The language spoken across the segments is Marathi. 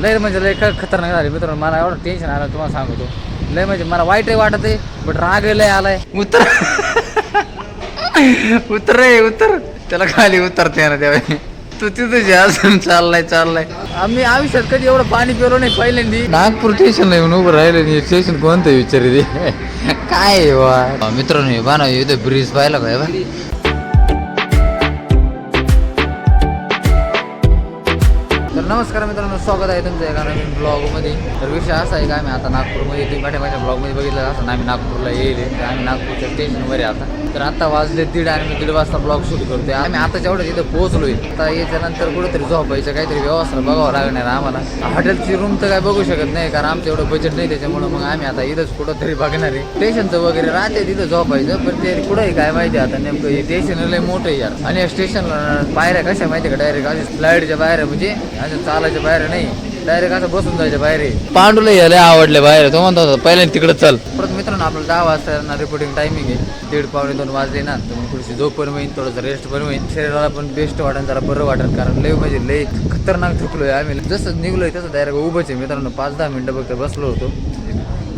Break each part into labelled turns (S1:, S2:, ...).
S1: लय म्हणजे लय ख- खतरनाक झाले मित्रांनो. मला एवढं टेन्शन आलं तुम्हाला सांगतो. लय म्हणजे मला वाईटही वाटत आहे बट राग लय आलाय. उतर. उतर रे उतर. त्याला खाली उतरते ना तेव्हा. तू तिथं जे अजून चाललाय चाललाय. आम्ही आयुष्यात कधी एवढं पाणी पिलो नाही पहिल्यांदी. नागपूर स्टेशनला येऊन उभं राहिलं नाही. स्टेशन कोणतं विचार काय वा मित्रांनो बा ना इथं ब्रिज पाहिला काय बा नमस्कार मित्रांनो स्वागत आहे तुमचं एका नवीन ब्लॉगमध्ये तर विषय असा आहे का आम्ही आता नागपूरमध्ये तुम्ही माझ्या माझ्या ब्लॉगमध्ये बघितलं असं आम्ही नागपूरला येईल. आम्ही नागपूरच्या स्टेशनवर आहे आता. तर आता वाजले दीड आणि मी दीड वाजता ब्लॉग शूट करतोय. आम्ही आता जेवढं तिथं पोहोचलोय आता याच्यानंतर कुठेतरी झोपायचं काहीतरी व्यवस्था बघावं लागणार आम्हाला. हॉटेलची रूम तर काय बघू शकत नाही कारण आमचं एवढं बजेट नाही त्याच्यामुळे मग आम्ही आता इथंच कुठंतरी बघणार आहे. स्टेशनचं वगैरे राहते तिथं झोपायचं पण ते कुठंही काय माहिती आता नेमकं स्टेशन लय मोठं आहे यार. आणि या स्टेशनला पायऱ्या कशा माहिती का? डायरेक्ट अशा फ्लाईटच्या बाहेर म्हणजे असं चालायच्या बाहेर नाही. डायरेक्ट असं बसून जायच्या बाहेर. पांडूला यायला आवडले बाहेर. तो म्हणतो पहिल्यांदा तिकडे चल. परत मित्रांनो आपल्याला दहा वाजता रिपोर्टिंग टायमिंग आहे. दीड पावणे दोन वाजले ना तर मग थोडीशी झोप पण होईल थोडंसं रेस्ट पण होईल. शरीराला पण बेस्ट वाटेल जरा बरं वाटेल कारण लय म्हणजे लय खतरनाक थुकलोय आम्ही. जसं निघलोय तसं डायरेक्ट उभंच आहे. मित्रांनो पाच दहा मिनिटं फक्त बसलो होतो.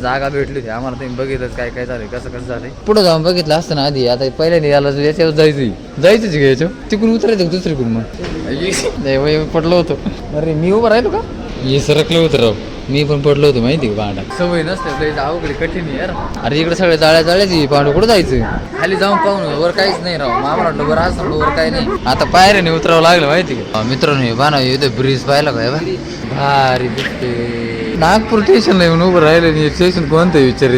S1: जागा भेटली होती. आम्हाला तुम्ही बघितलंच काय काय झालंय कसं कसं झालंय. पुढे जाऊन बघितलं असतं ना आधी. आता पहिल्यांदा याला याच्यावर जायचं जायचंच याच्यावर? तिकडून उतरायचं दुसरीकडून मग? नाही वय पडलो होतो. अरे मी उभं राहिलो का? हे सरकलं होतं राव. मी पण पडलो होतो माहिती का भांडा सवय नसते अवघड कठीण आहे यार. अरे इकडे सगळे जाळ्या जाळ्याची पांडू कुठं जायचं? खाली जाऊन पाहून वर काहीच नाही राव. मामा वाटलं वर असं वर काही नाही. आता पायऱ्याने उतरावं लागलं माहिती का? मित्रांनो बाना इथं ब्रिज पाहिला काय बा भारी दिसते नागपूर स्टेशनला येऊन उभं राहिलं नाही स्टेशन कोणतं विचार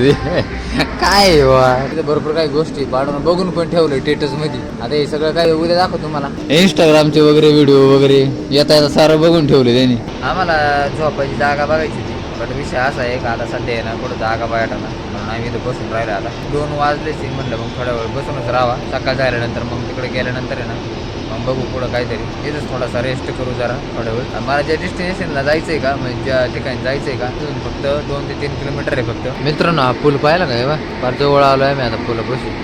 S1: काय आहे वा भरपूर काही गोष्टी पाडून बघून पण ठेवलं स्टेटसमध्ये. आता हे सगळं काय उद्या दाखव तुम्हाला. इंस्टाग्रामचे वगैरे व्हिडिओ वगैरे येता येता सारं बघून ठेवले त्यांनी. आम्हाला झोपायची जागा बघायची होती. पण विषय असा आहे का आता सध्या आहे ना कुठं जागा बघायला ना. म्हणून आम्ही इथं बसून राहिलो आता. दोन वाजलेच आहे म्हणलं मग थोड्या वेळ बसूनच राहा सकाळ झाल्यानंतर मग तिकडे गेल्यानंतर आहे ना बघू पुढं काहीतरी. तिथंच थोडासा रेस्ट करू जरा थोड्या वेळ. मला ज्या डेस्टिनेशनला जायचं आहे का म्हणजे ज्या ठिकाणी जायचं आहे का तिथून फक्त दोन ते तीन किलोमीटर आहे फक्त. मित्रांनो हा पूल पाहिला का बा फार जवळ आहे मी आता पुला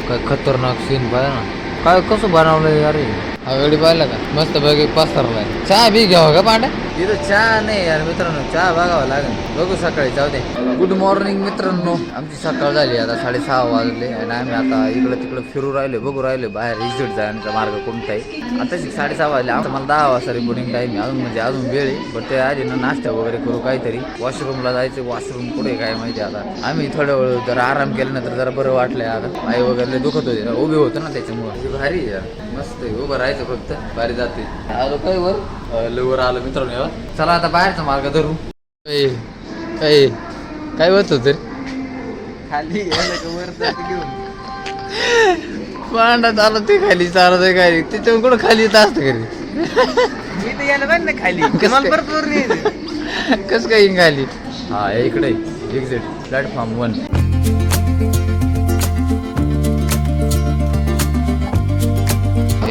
S1: काय खतरनाक सीन पाहिला ना. काय कसं बनवलं अरे हा? वेळी पाहिला का? मस्त बघ पसरलाय. चहा बी घ्यावा का पांड्या? इथं चहा नाही यार मित्रांनो चहा बघावं लागेल. बघू सकाळी जाऊ दे. गुड मॉर्निंग मित्रांनो. आमची सकाळ झाली आता साडेसहा वाजले आणि आम्ही आता इकडं तिकडं फिरू राहिले बघू राहिलो बाहेर इजिट जाण्याचा मार्ग कोणताही. आता साडेसहा वाजले आता मला दहा वाजता रिपोर्टिंग टाईम आहे. अजून म्हणजे अजून वेळ आहे बट ते आधी ना नाश्ता वगैरे करू काहीतरी. वॉशरूमला जायचं वॉशरूम कुठे काय माहिती आता. आम्ही थोड्या वेळ जरा आराम केल्यानंतर जरा बरं वाटलंय आता. आई वगैरे दुखत होते ना, उभे होतं ना त्याच्यामुळे. भारी यार मस्त आहे उभं राहायचं फक्त भारी जाते आलो काय वर? लवर आलं आलो मित्रांनो यावर. चला आता बाहेरचा मार्ग धरू. ए, ए, काय होत? तर खाली पांडा चालत ते खाली चालत आहे काय? त्याच्यावर कुठं खाली येत असतं घरी?
S2: मी तर यायला पाहिजे ना खाली.
S1: कसं काय? काय येईन खाली? हा हे इकडे. एक्झिट प्लॅटफॉर्म वन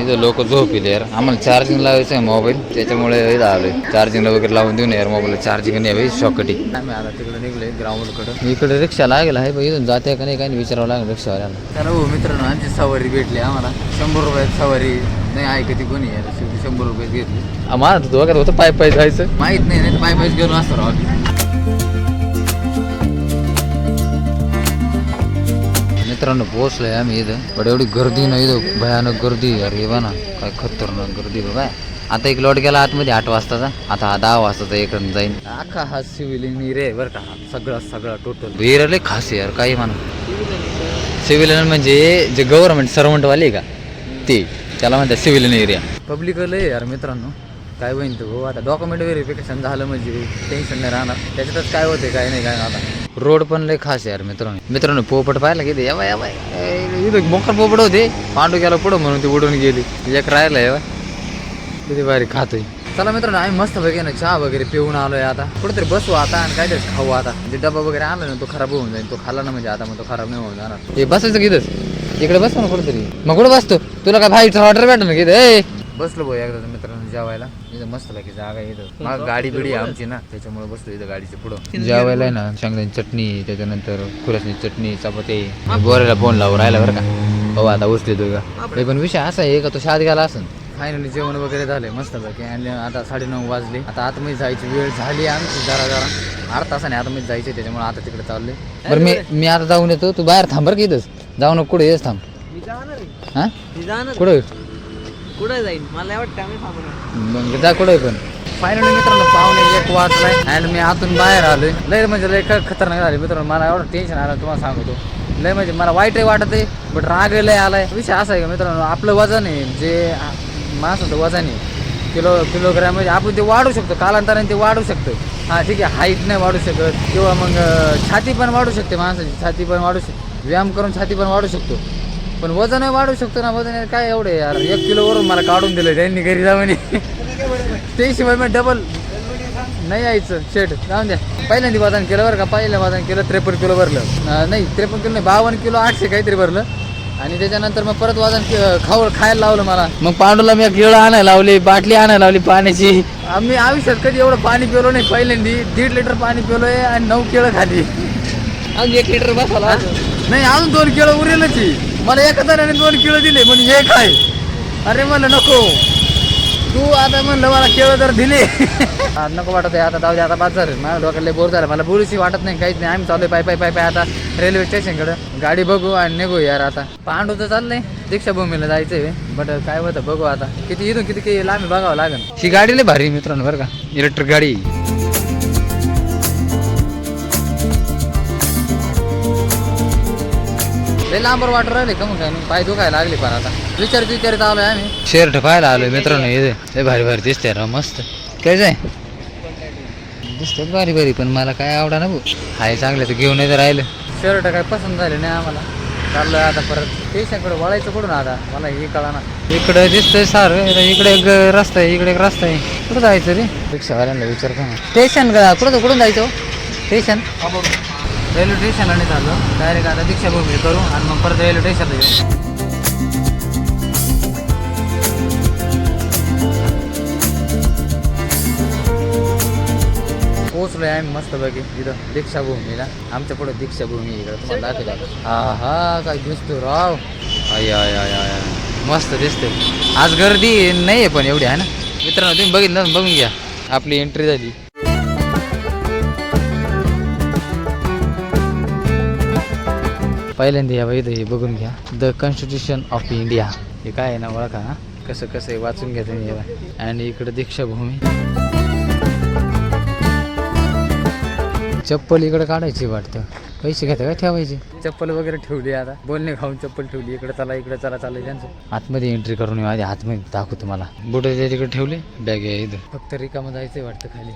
S1: इथं लोक झोपिले यार. आम्हाला चार्जिंग लावायचं आहे मोबाईल त्याच्यामुळे आलोय. चार्जिंगला वगैरे लावून देऊन यार मोबाईल चार्जिंग नाही शॉकटी आम्ही आता तिकडे निघलोय ग्राउंडकडे. इकडे रिक्षा लागेल आहे पण इथून जाते का नाही काही विचारावं लागेल रिक्षावाल्याला तर हो मित्रांनो आमची सवारी भेटली आम्हाला. शंभर रुपयात सवारी नाही ऐकती कोणी यार. शेवटी शंभर रुपये घेतली. होतं वगैरे होतं पाय पाय जायचं. माहीत नाही नाही तर पाय पायच गेलो असतो राव. मित्रांनो पोहोचलोय आम्ही इथं. पण एवढी गर्दी नाही इथं भयानक गर्दी अरे बा ना काय खतरनाक गर्दी बघा आता एक लॉट गेला आतमध्ये आठ वाजताचा. आता हा दहा वाजताचा इकडून जाईन. अख्खा हा सिव्हिल रे बरं का. हा सगळा सगळा टोटल वेर लय खास यार काही म्हणा. सिव्हिलियन म्हणजे जे गव्हर्नमेंट सर्वंटवाले का? ते. त्याला म्हणतात सिव्हिलियन एरिया पब्लिक लय यार मित्रांनो. काय होईन तो हो आता डॉक्युमेंट व्हेरिफिकेशन झालं म्हणजे टेन्शन नाही राहणार. त्याच्यातच काय होते काय नाही काय नाही आता. रोड पण लय खास आहे यार मित्रांनो. मित्रांनो पोपट पाहिला की या या इथं मोकर पोपट होते. पांडू गेला पुढं म्हणून ती उडून गेली. एक राहिला या किती भारी खातोय. चला मित्रांनो आम्ही मस्त बघे ना चहा वगैरे पिऊन आलोय आता. कुठेतरी बसू आता आणि काहीतरी खाऊ आता. म्हणजे डबा वगैरे आणला ना तो खराब होऊन जाईल. तो खाला ना म्हणजे आता मग तो खराब नाही होऊन जाणार. हे बसायचं किथंच? इकडे बसतो ना कुठेतरी. मग कुठं बसतो? तुला काय भाई ऑर्डर भेटणार ना किती ए! बसलो भाऊ एकदा मित्रांनो. जेवायला. इथं मस्त पैकी जागा इथं. मग गाडी बिडी आहे आमची ना त्याच्यामुळे बसलो इथं गाडीच्या पुढं. जेवायला आहे ना शेंगदाची चटणी त्याच्यानंतर खुरासनी चटणी चपाती. बोरायला फोन लावून राहिला बरं का. हो आता उचले तो का? हे पण विषय असा आहे का तो शाद गेला असन. फायनली जेवण वगैरे झाले मस्तपैकी आणि आता साडेनऊ वाजले. आता आतमध्ये जायची वेळ झाली आमची जरा जरा. अर्धा तासाने आतमध्ये जायचे त्याच्यामुळे आता तिकडे चालले बरं मी मी आता जाऊन येतो. तू बाहेर थांब बरं की इथंच. जाऊ नको कुठे येस थांब.
S2: मी जाणार आहे.
S1: हां? कुठं?
S2: कुठं जाईन? मला वाटतं आम्ही थांबणार
S1: मग जा कुठे पण. फायनली मित्रांनो पाहुणे एक वाजलाय आणि मी आतून बाहेर आलोय. लय म्हणजे लय ख- खतरनाक झाले मित्रांनो मला एवढं टेन्शन आलं तुम्हाला सांगतो. लय म्हणजे मला वाईटही वाटत आहे बट राग लय आलाय. विषय असा आहे का मित्रांनो आपलं वजन आहे जे आ- माणसाचं वजन आहे किलो किलोग्रॅम म्हणजे आपण ते वाढू शकतो कालांतराने ते वाढू शकतं. हां ठीक आहे हाईट नाही वाढू शकत किंवा मग अं, छाती पण वाढू शकते माणसाची छाती पण वाढू शकते व्यायाम करून छाती पण वाढू शकतो. पण वजन वाढू शकतो ना वजन काय एवढे यार. एक किलोवरून मला काढून दिलं त्यांनी घरी जाऊन. ते शिवाय मग डबल नाही यायचं शेट जाऊन द्या. पहिल्यांदा वजन केलं बरं का? पहिलं वजन केलं त्रेपन्न किलो भरलं. नाही त्रेपन्न किलो नाही बावन्न किलो आठशे काहीतरी भरलं. आणि त्याच्यानंतर मग परत वजन खाऊ खायला लावलं मला. मग पांडूला मी केळं आणायला लावली बाटली आणायला लावली पाण्याची. आम्ही आयुष्यात कधी एवढं पाणी पिलो नाही पहिल्यांदी. दीड लिटर पाणी पिलोय आणि नऊ केळं खाली
S2: अजून एक लिटर बसाला
S1: नाही अजून दोन किलो उरेलच आहे. मला एका जणाने दोन किलो दिले म्हणजे हे काय? अरे म्हणलं नको. तू आता म्हणलं मला केळं जर दिले. नको वाटत आहे आता जाऊ दे आता बाद झालं. माझ्या डोक्याला बोर झालं. मला बोलूशी वाटत नाही काहीच नाही. आम्ही चालू पाय पाय पाय पाय आता रेल्वे स्टेशनकडे गाडी बघू आणि निघू यार आता. पांडू तर चाललंय दीक्षाभूमीला जायचंय बट काय होतं बघू आता. किती इथून किती लांबी लांब बघावं लागेल. ही गाडी लय भारी मित्रांनो बरं का. इलेक्ट्रिक गाडी. लय लांबर वाटर राहिले का मग? काय नाही? पाय दुखायला लागले पण आता. विचार विचारित आलोय आम्ही. शर्ट पाहायला आलोय मित्रांनो इथे लय भारी भारी दिसते राव मस्त. काय जाय? दिसतात भारी भारी पण मला काय आवडा ना भाऊ. हाय चांगलं तर घेऊन तर राहिलं. शर्ट काय पसंत झाले नाही आम्हाला. चाललोय आता परत. स्टेशनकडे वळायचं कुठून आता? मला हे कळा ना इकडे दिसतंय सार इकडे एक रस्ता आहे इकडे एक रस्ता आहे. कुठं जायचं रे? रिक्षावाल्यांना विचारतो ना स्टेशन का कुठं कुठून जायचं स्टेशन रेल्वे स्टेशनला नाही चाललो डायरेक्ट आता दीक्षाभूमी करू आणि मग परत रेल्वे स्टेशनला येऊ पोचलोय आम्ही मस्त इथं दीक्षाभूमीला. आमच्या पुढे दीक्षाभूमी इकडं तुम्हाला दाखवतो. हा हा काय दिसतो राव. आय आय आय आय मस्त दिसते आज गर्दी नाही आहे पण एवढी आहे ना? मित्रांनो तुम्ही बघितलं बघून घ्या. आपली एंट्री झाली. पहिल्यांदा या इथं हे बघून घ्या. द कॉन्स्टिट्यूशन ऑफ इंडिया हे काय आहे ना ओळखा कसं कसं आहे वाचून घ्या तुम्ही. आणि इकडं दीक्षाभूमी. चप्पल इकडे काढायची वाटतं. पैसे घेता काय ठेवायचे? चप्पल वगैरे ठेवली आता. बोलणे खाऊन चप्पल ठेवली इकडे चला इकडे चला चाललंय त्यांचं. आतमध्ये एंट्री करून आधी आतमध्ये दाखवतो तुम्हाला. बुट तिकडे ठेवले बॅग आहे इथं. फक्त रिकामं जायचंय वाटतं खाली.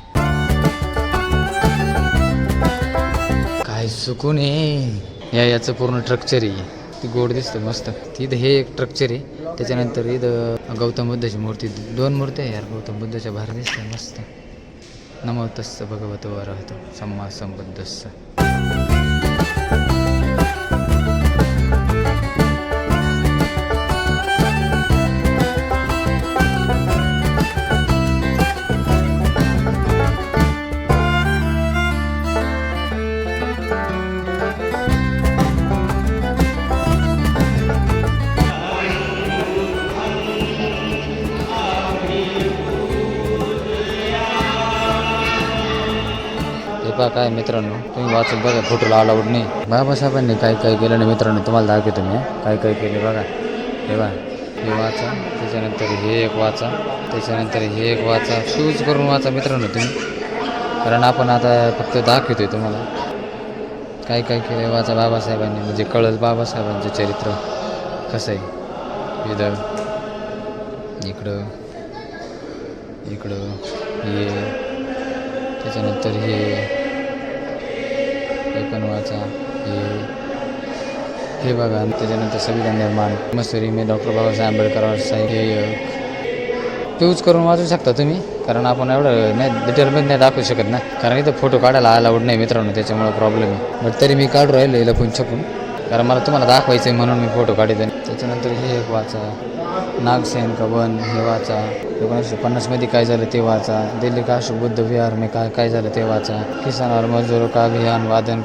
S1: काय सुकून आहे या याचं पूर्ण स्ट्रक्चर आहे ती गोड दिसतं मस्त. तिथं हे एक स्ट्रक्चर आहे त्याच्यानंतर इथं गौतम बुद्धाची मूर्ती दोन मूर्त्या आहे यार. गौतम बुद्धाच्या बाहेर दिसतं मस्त. नमो तस्स भगवतो वरहतो सम्मा संबुद्धस्स. बघा काय मित्रांनो. तुम्ही वाचून बघा फोटोला अलाउड नाही. बाबासाहेबांनी काय काय केलं नाही मित्रांनो तुम्हाला दाखवतो मी काय काय केले बघा. हे बघा हे वाचा त्याच्यानंतर हे एक वाचा त्याच्यानंतर हे एक वाचा. चूज करून वाचा मित्रांनो तुम्ही. कारण आपण आता फक्त दाखवतोय तुम्हाला. काय काय केलं वाचा बाबासाहेबांनी म्हणजे कळत बाबासाहेबांचं चरित्र. कसं आहे? इथं. इकडं. इकडं. हे. त्याच्यानंतर हे. एकनवाचा पण वाचा हे हे बघा आणि त्याच्यानंतर संविधान निर्माण मसुरी मी डॉक्टर बाबासाहेब आंबेडकर साहेब हे यूज करून वाचू शकता तुम्ही कारण आपण एवढं नाही डिटेलमध्ये नाही दाखवू शकत ना. कारण इथं फोटो काढायला अलाउड नाही मित्रांनो त्याच्यामुळं प्रॉब्लेम आहे. बट तरी मी काढू राहिलो लपून छपून. कारण मला तुम्हाला दाखवायचं आहे म्हणून मी फोटो काढते त्याच्यानंतर हे एक वाचा. नागसेन का वन हे वाचा एकोणीसशे पन्नासमध्ये काय झालं ते वाचा दिल्ली काश बुद्ध विहार में काय काय झालं ते वाचा किसान और का अभियान वादन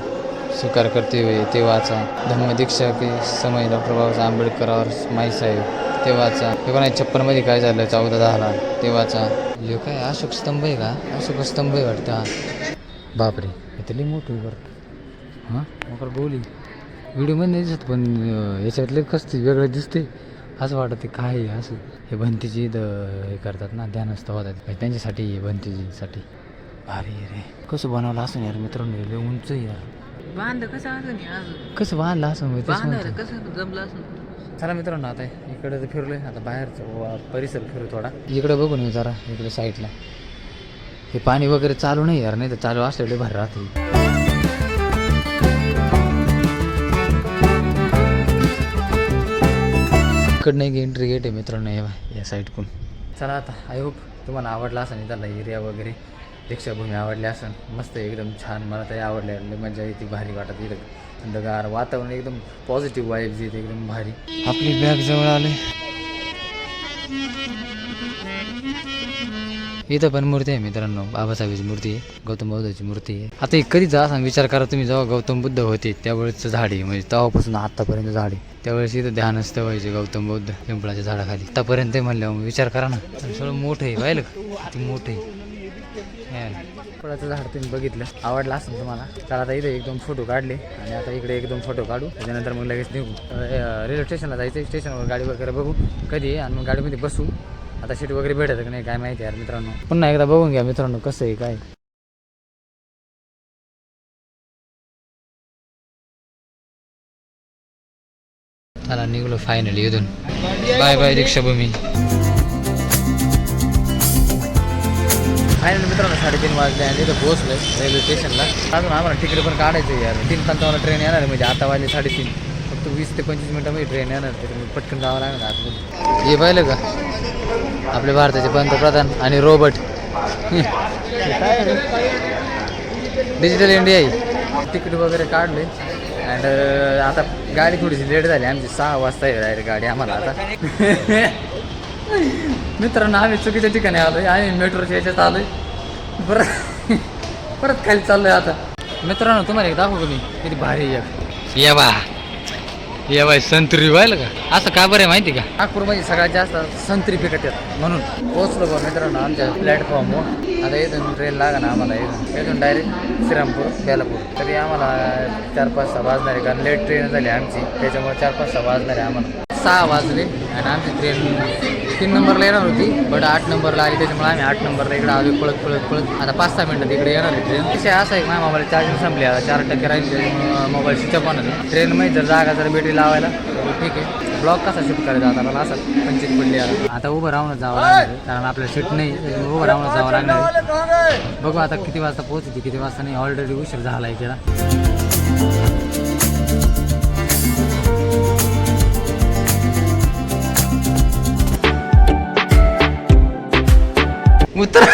S1: स्वीकार करते हुए ते वाचा धम्मदीक्षा की समय डॉक्टर बाबासाहेब आंबेडकरावर माईसाहेब ते वाचा एकोणीसशे छप्पनमध्ये काय झालं? चौदा दहाला ते वाचा हे काय अशोक स्तंभ आहे का? अशोक स्तंभ आहे वाटतं. हा बापरे इथली लई मोठी आहे बरं. हां? मग बोली व्हिडिओमध्ये नाही दिसत पण याच्यातले कसं वेगळं दिसते असं वाटतं ते काय आहे असं. हे भंतीची इथं हे करतात ना ध्यानस्थ होतात. त्यांच्यासाठी हे भंतीजीसाठी. भारी रे कसं बनवलं असं यार मित्रांनो उंच यार.
S2: बांध कसं असं नाही अजून?
S1: कसं बांधलं असं तेच
S2: बांधायला
S1: म्हणतो.
S2: कसं जमलं असं
S1: चला मित्रांनो आता इकडे तर फिरलोय आता बाहेरचं परिसर फिरू थोडा. इकडे बघू नये जरा इकडे साईडला. हे पाणी वगैरे चालू नाही यार नाही तर चालू असलेले भारी राहते. इकडनं एक एंट्री गेट आहे मित्रांनो या साईडकडून चला आता आय होप तुम्हाला आवडला असेल त्याला एरिया वगैरे. दीक्षाभूमी आवडली असेल मस्त आहे, एकदम छान मला तरी आवडले मजा येते भारी वाटत इथं. थंडगार वातावरण एकदम पॉझिटिव्ह वाईब्स येते एकदम भारी. आपली बॅग जवळ आले. इथं पण मूर्ती आहे मित्रांनो बाबासाहेबची मूर्ती आहे गौतम बुद्धाची मूर्ती आहे. आता कधी जा सांग विचार करा तुम्ही जेव्हा गौतम बुद्ध होते त्यावेळेसचं झाड आहे म्हणजे तेव्हापासून आतापर्यंत झाड आहे. त्यावेळेस इथं ध्यानस्थ व्हायचे गौतम बुद्ध पिंपळाच्या झाडाखाली. आतापर्यंत म्हणल्यावर मग विचार करा ना. सगळं मोठं आहे पाहिलं का? किती मोठं आहे. पिंपळाचं झाड तुम्ही बघितलं. आवडलं असेल तुम्हाला तर आता इथे एक दोन फोटो काढले आणि आता इकडे एक दोन फोटो काढू. त्याच्यानंतर मग लगेच निघू. रेल्वे स्टेशनला जायचं स्टेशनवर गाडी वगैरे बघू. कधी आहे? आणि मग गाडीमध्ये बसू. आता सीट वगैरे भेटत का नाही काय माहिती यार मित्रांनो. पुन्हा एकदा बघून घ्या मित्रांनो कसं आहे काय चला निघलो फायनली इथून बाय बाय दीक्षाभूमी फायनल मित्रांनो साडेतीन वाजले आणि इथं पोहोचलोय रेल्वे स्टेशनला अजून आम्हाला तिकीट पण काढायचं आहे यार तीन पंचावन्न ट्रेन येणार आहे म्हणजे आता वाजले साडेतीन फक्त वीस ते पंचवीस मिनिटामध्ये ट्रेन येणार त्याच्यामुळे पटकन जावं लागणार आतमध्ये हे पाहिलं का आपले भारताचे पंतप्रधान आणि रोबोट डिजिटल इंडिया आहे तिकीट वगैरे काढले अँड uh, आता गाडी थोडीशी लेट झाली. आमची सहा वाजता आहे डायरेक्ट गाडी आम्हाला आता. मित्रांनो आम्ही चुकीच्या ठिकाणी आलोय. आम्ही मेट्रोच्या याच्यात आलोय. परत परत खाली चाललोय आता. मित्रांनो तुम्हाला एक दाखवू तुम्ही मी. किती भारी या बा. या बाय संत्री व्हायला का? असं का बरं आहे माहिती का? नागपूरमध्ये सगळ्यात जास्त संत्री पिकत येतात म्हणून. पोहोचलो बा मित्रांनो आमच्या प्लॅटफॉर्मवर आता इथून ट्रेन लागा ना आम्हाला इथून. इथून डायरेक्ट श्रीरामपूर बेलापूर. तरी आम्हाला चार पाच सहा वाजणार आहे कारण लेट ट्रेन झाली आमची. त्याच्यामुळे चार पाच सहा वाजणार आहे आम्हाला. सहा वाजले आणि आमची ट्रेन तीन नंबरला येणार होती बट आठ नंबरला आली त्याच्यामुळे आम्ही आठ नंबरला इकडे आलो पळत पळत पळत. आता पाच सहा मिनटात इकडे येणार आहे ट्रेन विषय असा आहे माझ्या मोबाईल चार्जिंग संपली आता चार टक्के राहील मोबाईल स्विच ऑफ होणार ट्रेनमध्ये जर जागा जर बॅटरी लावायला ठीक आहे. ब्लॉक कसा शिफ्ट करायचा आता? मला असं पंचित पडली आता. आता उभं राहूनच जावं लागणार कारण आपल्याला सीट नाही उभं राहूनच जावं लागणार बघू आता किती वाजता पोहोचते किती वाजता नाही ऑलरेडी उशीर झाला आहे त्याला. उतर.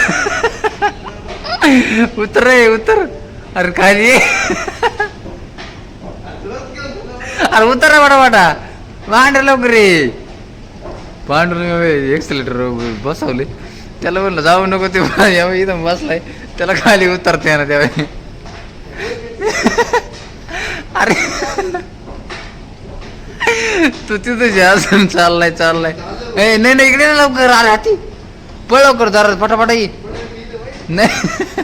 S1: उतर रे उतर. अरे खाली अरे उतर रे वाटा वाटा भांड लवकर रे. पांढरे एक्सिलेटर बसवले. त्याला म्हणलं जाऊ नको ते इथं बसलाय. त्याला खाली उतरते ना त्यावेळी अरे. तू तिथं जे असून चाललाय. चाललाय नाही नाही इकडे ना लवकर. अरे ती पळ लवकर जरा फटाफटा ये नाही